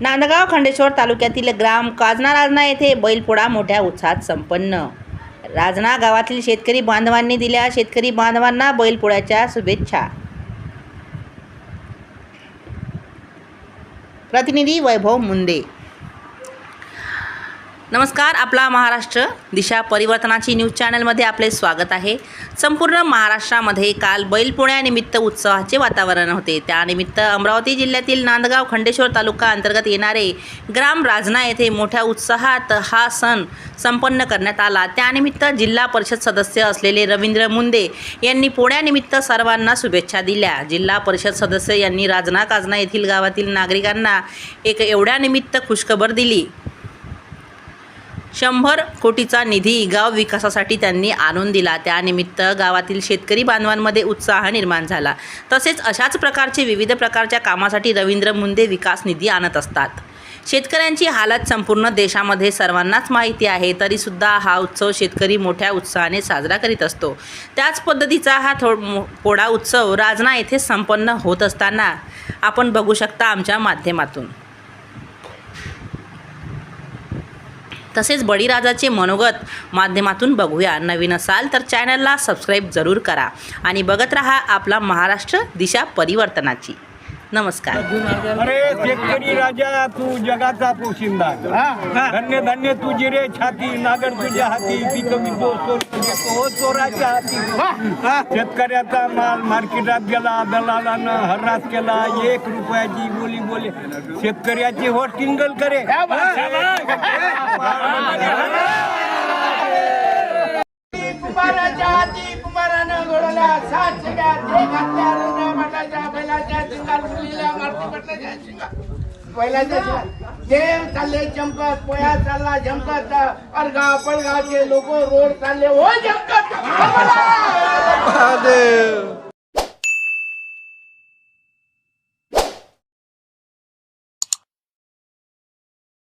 नांदगाव खंडेश्वर तालुक्यातील ग्राम काजना राजना येथे बैलपोळा मोठ्या उत्साहात संपन्न. राजना गावातील शेतकरी बांधवांनी दिल्या शेतकरी बांधवांना बैलपोळ्याच्या शुभेच्छा. प्रतिनिधी वैभव मुंदे नमस्कार आपला महाराष्ट्र दिशा परिवर्तनाची न्यूज चॅनलमध्ये आपले स्वागत आहे. संपूर्ण महाराष्ट्रामध्ये काल बैलपोळ्यानिमित्त उत्सवाचे वातावरण होते. त्यानिमित्त अमरावती जिल्ह्यातील नांदगाव खंडेश्वर तालुका अंतर्गत येणारे ग्राम राजना येथे मोठ्या उत्साहात हा सण संपन्न करण्यात आला. त्यानिमित्त जिल्हा परिषद सदस्य असलेले रवींद्र मुंदे यांनी पोळ्यानिमित्त सर्वांना शुभेच्छा दिल्या. जिल्हा परिषद सदस्य यांनी राजना काजना येथील गावातील नागरिकांना एक एवढ्या निमित्त खुशखबर दिली. शंभर कोटीचा निधी गाव विकासासाठी त्यांनी आणून दिला. त्यानिमित्त गावातील शेतकरी बांधवांमध्ये उत्साह निर्माण झाला. तसेच अशाच प्रकारचे विविध प्रकारच्या कामासाठी रवींद्र मुंदे विकास निधी आणत असतात. शेतकऱ्यांची हालत संपूर्ण देशामध्ये सर्वांनाच माहिती आहे तरीसुद्धा हा उत्सव शेतकरी मोठ्या उत्साहाने साजरा करीत असतो. त्याच पद्धतीचा हा थो मो- पोळा उत्सव राजना येथे संपन्न होत असताना आपण बघू शकता आमच्या माध्यमातून. तसेच बळीराजाचे मनोगत माध्यमातून बघूया. नवीन असाल तर चॅनलला सबस्क्राईब जरूर करा. आणि बघत रहा आपला महाराष्ट्र दिशा परिवर्तनाची. नमस्कार. अरे शेतकरी राजा तू जगाचा पोशिंदा धन्य धन्य तुझी रे छाती नागर तुझ्या हाती पीक चोर घेतो हो चोराच्या हाती. हा, शेतकऱ्याचा माल मार्केटात गेला दलालानं हरास केला एक रुपयाची बोली बोली. शेतकऱ्याची हो. टिंगल करे हाती घडवल्या सात ते घातल्या बैलाच्या शिंगात मुलीला मारुती पटलाच्या शिंगा बैलाच्या शिंगात जे चालले चमकत पोया चालला झमकत अरगाव पडगावचे लोक रोड चालले. हो झमकत